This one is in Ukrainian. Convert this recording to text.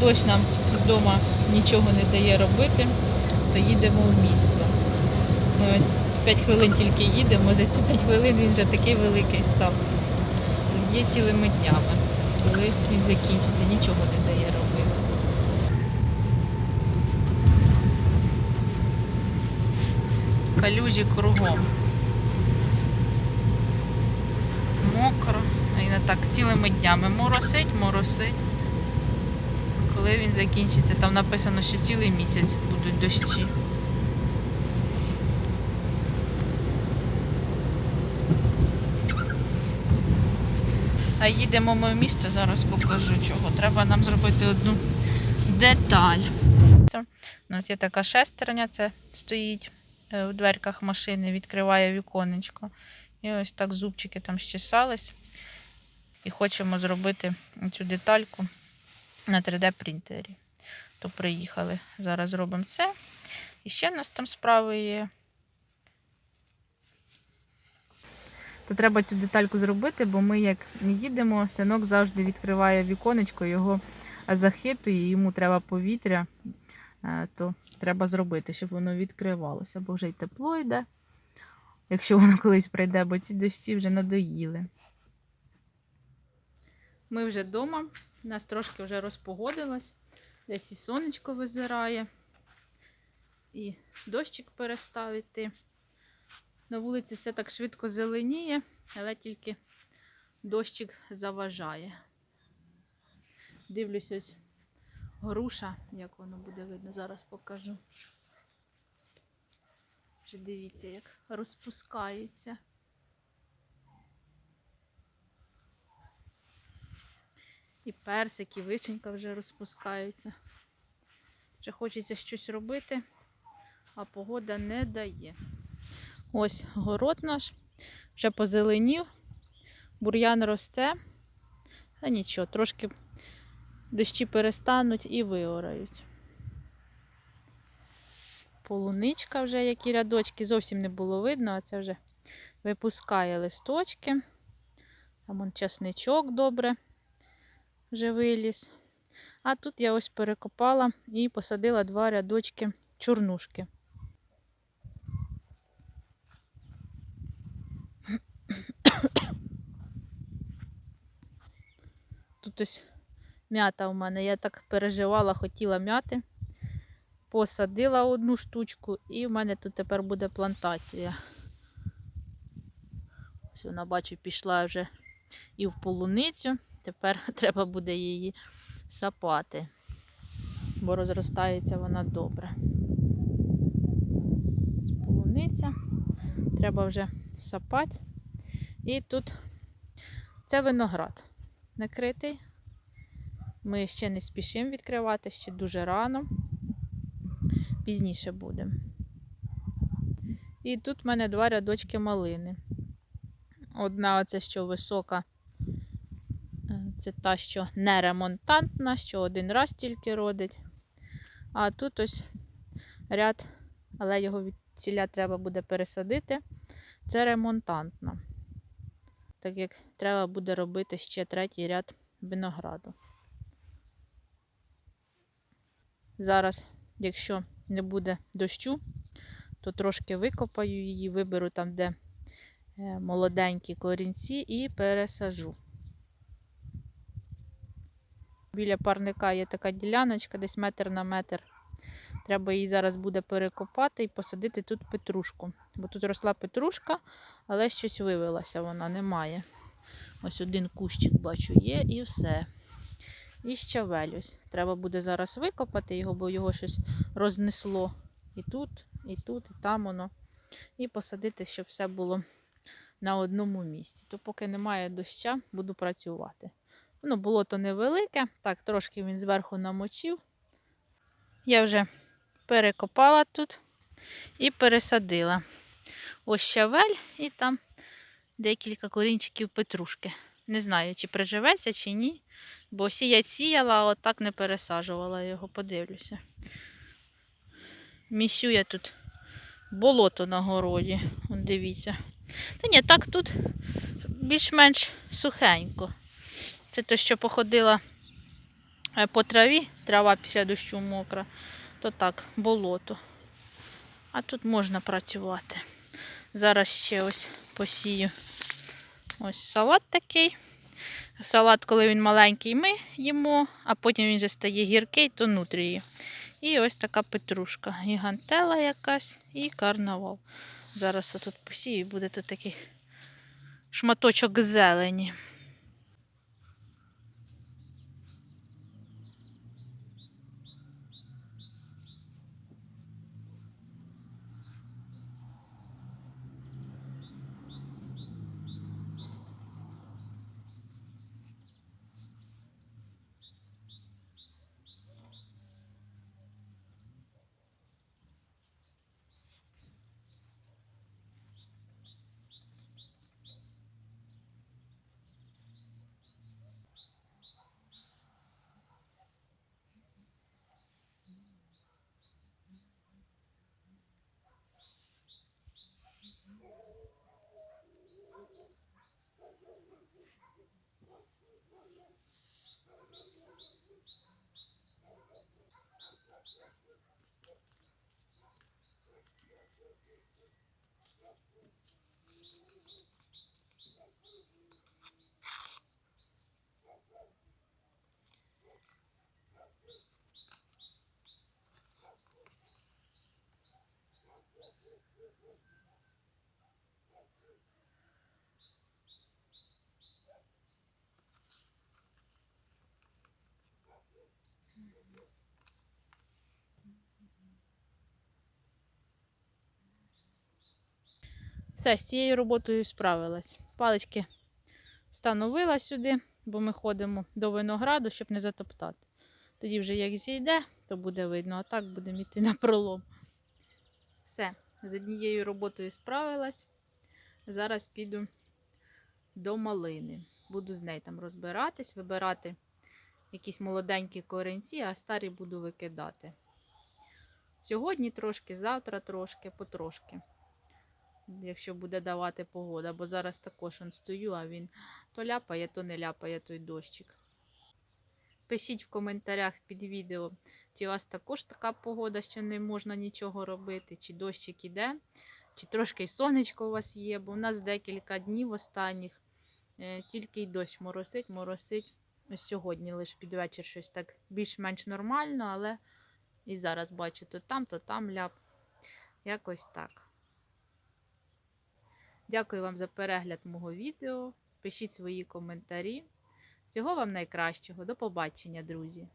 дощ нам вдома нічого не дає робити, то їдемо в місто. Ми ось 5 хвилин тільки їдемо, за ці 5 хвилин він вже такий великий став. Є цілими днями. Коли він закінчиться, нічого не дає робити. Калюжі кругом. Мокро. І не так цілими днями. Моросить, моросить. Коли він закінчиться, там написано, що цілий місяць будуть дощі. А їдемо ми в місто, зараз покажу чого. Треба нам зробити одну деталь. У нас є така шестерня, це стоїть е, в дверках машини, відкриває віконечко. І ось так зубчики там щесались. І хочемо зробити цю детальку на 3D принтері. То приїхали. Зараз зробимо це. І ще в нас там справи є. То треба цю детальку зробити, бо ми як їдемо, синок завжди відкриває віконечко, його захитує, йому треба повітря, е, то треба зробити, щоб воно відкривалося, бо вже й тепло йде, якщо воно колись прийде, бо ці дощі вже надоїли. Ми вже вдома, нас трошки вже розпогодилось, десь і сонечко визирає, і дощик перестав іти. На вулиці все так швидко зеленіє, але тільки дощик заважає. Дивлюсь ось груша, як воно буде видно, зараз покажу. Вже дивіться, як розпускається. І персик, і вишенька вже розпускаються. Вже хочеться щось робити, а погода не дає. Ось город наш, вже позеленів, бур'ян росте. А нічого, трошки дощі перестануть і виорають. Полуничка вже, які рядочки, зовсім не було видно, а це вже випускає листочки. Там он часничок добре вже виліз. А тут я ось перекопала і посадила два рядочки чорнушки. Тут ось м'ята у мене. Я так переживала, хотіла м'яти. Посадила одну штучку, і в мене тут тепер буде плантація. Ось вона, бачу, пішла вже і в полуницю. Тепер треба буде її сапати, бо розростається вона добре. Ось Полуниця. Треба вже сапати. І тут це виноград накритий. Ми ще не спішимо відкривати, ще дуже рано. Пізніше будемо. І тут в мене два рядочки малини. Одна оце, що висока, це та, що не ремонтантна, що один раз тільки родить. А тут ось ряд, але його від ціля треба буде пересадити. Це ремонтантна. Так як треба буде робити ще третій ряд винограду. Зараз, якщо не буде дощу, то трошки викопаю її, виберу там, де е, молоденькі корінці, і пересажу. Біля парника є така діляночка, десь метр на метр. Треба її зараз буде перекопати і посадити тут петрушку. Бо тут росла петрушка, але щось вивелася, вона немає. Ось один кущик бачу є і все. І щавель ось. Треба буде зараз викопати його, бо його щось рознесло і тут, і тут, і там воно. І посадити, щоб все було на одному місці. То поки немає доща, буду працювати. Ну, болото невелике, так, трошки він зверху намочив. Я вже перекопала тут і пересадила. Ось щавель і там декілька корінчиків петрушки. Не знаю, чи приживеться, чи ні. Бо сіять сіяла, а отак не пересаджувала його, подивлюся. Місю я тут болото на городі. От дивіться. Та ні, так тут більш-менш сухенько. Це те, що походила е, по траві, трава після дощу мокра, то так, болото. А тут можна працювати. Зараз ще ось посію. Ось салат такий. Салат, коли він маленький, ми їмо, а потім він вже стає гіркий, то нутрії. І ось така петрушка. Гігантела якась і карнавал. Зараз отут посію і буде тут такий шматочок зелені. Все, з цією роботою справилась. Палички встановила сюди, бо ми ходимо до винограду, щоб не затоптати. Тоді вже як зійде, то буде видно, а так будемо йти на пролом. Все, з однією роботою справилась. Зараз піду до малини. Буду з нею там розбиратись, вибирати якісь молоденькі корінці, а старі буду викидати. Сьогодні трошки, завтра трошки, потрошки. Якщо буде давати погода, бо зараз також он стою, а він то ляпає, то не ляпає той дощик. Пишіть в коментарях під відео, чи у вас також така погода, що не можна нічого робити, чи дощик іде, чи трошки сонечко у вас є, бо в нас декілька днів останніх е, тільки й дощ моросить, моросить. Ось сьогодні лише під вечір щось так більш-менш нормально, але і зараз бачу то там, то там ляп. Якось так. Дякую вам за перегляд мого відео. Пишіть свої коментарі. Всього вам найкращого. До побачення, друзі!